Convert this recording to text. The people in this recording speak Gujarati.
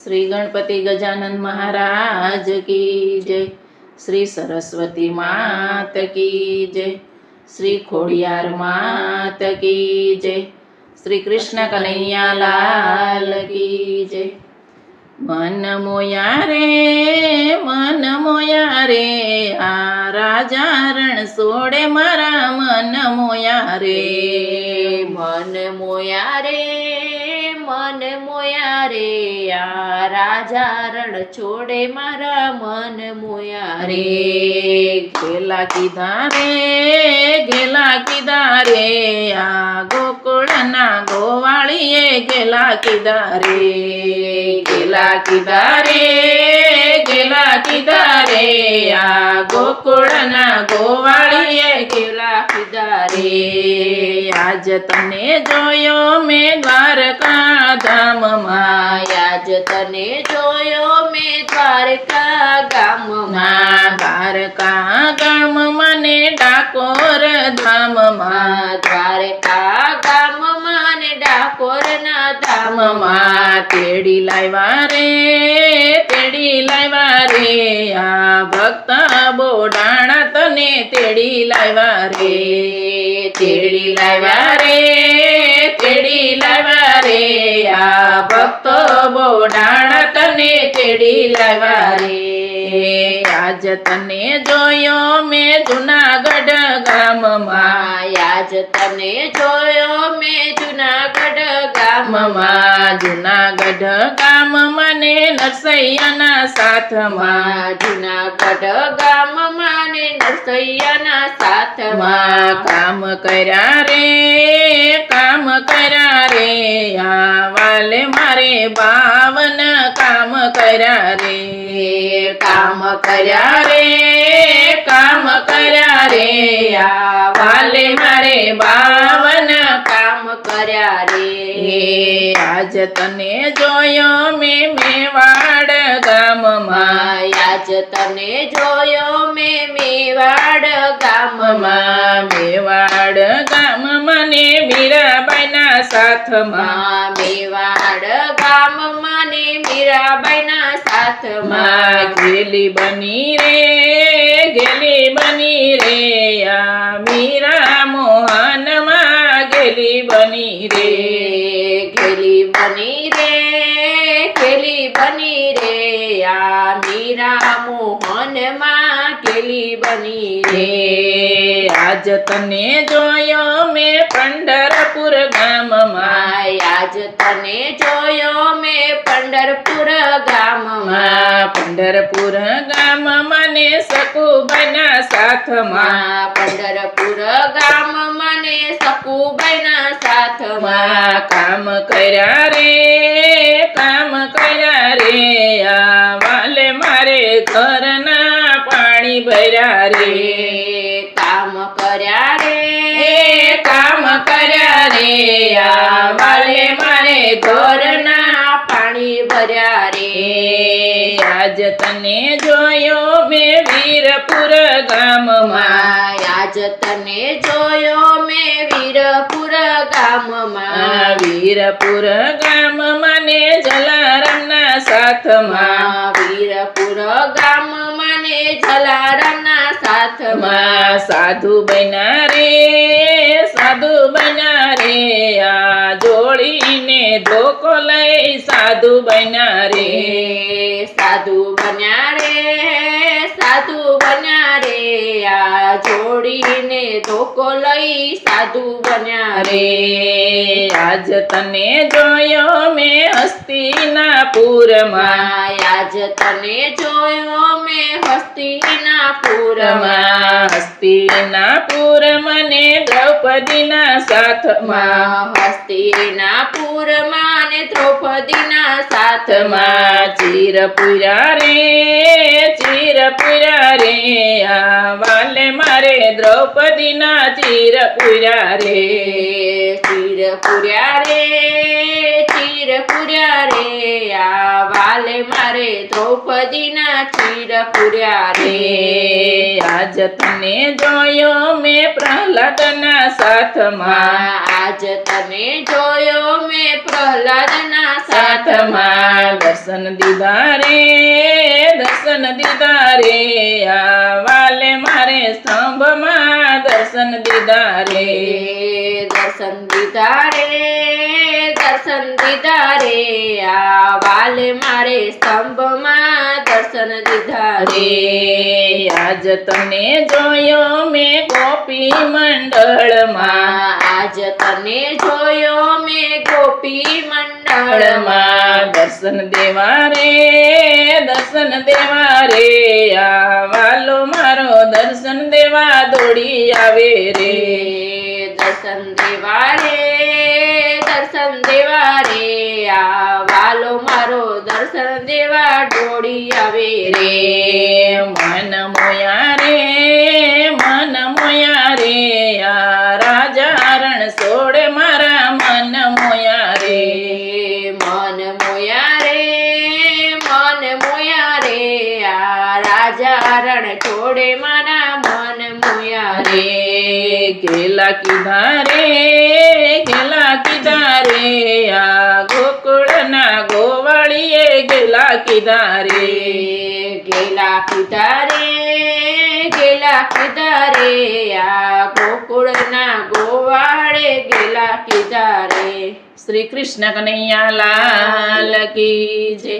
શ્રી ગણપતિ ગજાનન મહારાજ કી જય શ્રી સરસ્વતી માત કી જય શ્રી ખોડિયાર માત કી જય શ્રી કૃષ્ણ કનૈયા લાલ કી જય મન મોયા રે મન મોયા રે આ રાજા રણ સોડે મારા મન મોયા રે મન મોયા રે મન મોયા આ રાજા રણ છોડે મારા મન મોયા રે. ગેલા કીધા રે ગેલા કીધા રે. આ ગોકુળના ગોવાળીએ ગેલા કીધા રે. ગેલા કીધા રે ગેલા કીધા રે. ગોકુળના ગોવાળીએ કેલા કીધા રે રે આજ તને જોયો મેં દ્વારકા ધામમાં આજ તને જોયો મેં દ્વારકા ગામમાં ના દ્વારકા ગામ મને ડાકોર ધામમાં ધામમાં તેડી લાવ્યા રે, તેડી લાવ્યા રે. આ ભક્ત બોડાણા તને તેડી લાવ્યા રે, તેડી લાવ્યા રે, તેડી લાવ્યા રે. આ ભક્ત બોડાણા તને તેડી લાવ્યા રે આજ તને જોયો મેં જુનાગઢ ગામમાં આજ તને જોયો મેં જુનાગઢ ગામમાં ગામમાં જુનાગઢ ગામ મને નરસૈયાના સાથમાં જુનાગઢ ગામમાં ને નરસૈયાના સાથમાં માં કામ કર્યા રે કામ કર્યા રે આ વાલે મારે બાવન કામ કર્યા રે કામ કર્યા રે કામ કર્યા રે આ વાલે મારે બાવન કામ કર્યા રે હે આજ તને જોયો મેં મેવાડ ગામમાં આજ તને જોયો મેં મેવાડ ગામમાં ગામમાં મેવાડ ગામ મને મીરાબાઈના સાથમાં મેવાડ ગામમાં ને મીરાબાઈના સાથમાં માં ગેલી બની રે ગેલી બની રે આ મીરા મોહનમાં ગેલી બની રે ખેલી બની રે ખેલી બની રે આ મીરા મોહનમાં ખેલી બની આજ તને જોયો મેં પંઢરપુર ગામમાં. આજ તને જોયો મેં પંઢરપુર ગામમાં. માં પંઢરપુર ગામ મને સકુબાઈના સાથમાં. માં પંઢરપુર ગામ મને સકુબાઈના સાથમાં. માં કામ કર્યા રે કામ કર્યા રે. આ વાલે મારે ઘરના પાણી ભર્યા રે. આ વાલે મારે ઘરના પાણી ભર્યા રે. આજ તને જોયો મેં વીરપુર ગામમાં. આજ તને જોયો મેં વીરપુર ગામમાં. વીરપુર ગામ મને જલારામના સાથમાં. વીરપુર ગામ મને જલારામના સાથમાં. માં સાધુ બના રે. આ જોડીને ધોકો લઈ સાધુ બન્યા રે. સાધુ બન્યા રે સાધુ બન્યા રે આ જોડીને ધોકો લઈ સાધુ બન્યા રે. આજ તને જોયો મેં હસ્તિનાપુરમાં આજ તને જોયો મેં હસ્તિના પુરમાં. હસ્તિનાપુર મને દ્રૌપદીના સાથમાં. હસ્તિના પુરમાં ને દ્રૌપદીના સાથમાં માં ચીર પુર્યા રે ચીર પૂર્યા રે આ વાલે મારે દ્રૌપદીના ચીર પૂર્યા રે ચીર પુર્યા રે ચીર પુર્યા રે આ વાલે મારે દ્રૌપદીના ચીર પુર્યા રે રે આજ તને જોયો મેં પ્રહલાદના સાથમાં આજ તને જોયો મેં પ્રહલાદના સાથમાં સાથમાં દર્શન દીધા રે દર્શન દીધા રે આ વાલે મારે સ્તંભમાં દર્શન દીધા રે દર્શન દીધા રે દર્શન દીધા રે આ વાલે મારે સ્તંભમાં દર્શન દીધા રે આજ તને જોયો મેં ગોપી મંડળમાં. આજ તને જોયો મેં ગોપી મંડળમાં. દર્શન દેવા રે દર્શન દેવા રે. આ વાલો મારો દર્શન દેવા દોડી આવે રે. દર્શન દેવા રે દર્શન દેવા રે આ વાલો મારો દર્શન દેવા દોડી આવે રે. મન મોયા રે, મન મોયા રે केला की धारे केला की धारे आ गोकुल ना गोवाळीये केला की धारे केला की धारे केला की धारे आ गोकुल ना गोवाड़े गेला की धारे श्री कृष्ण कन्हैया लाल की जय.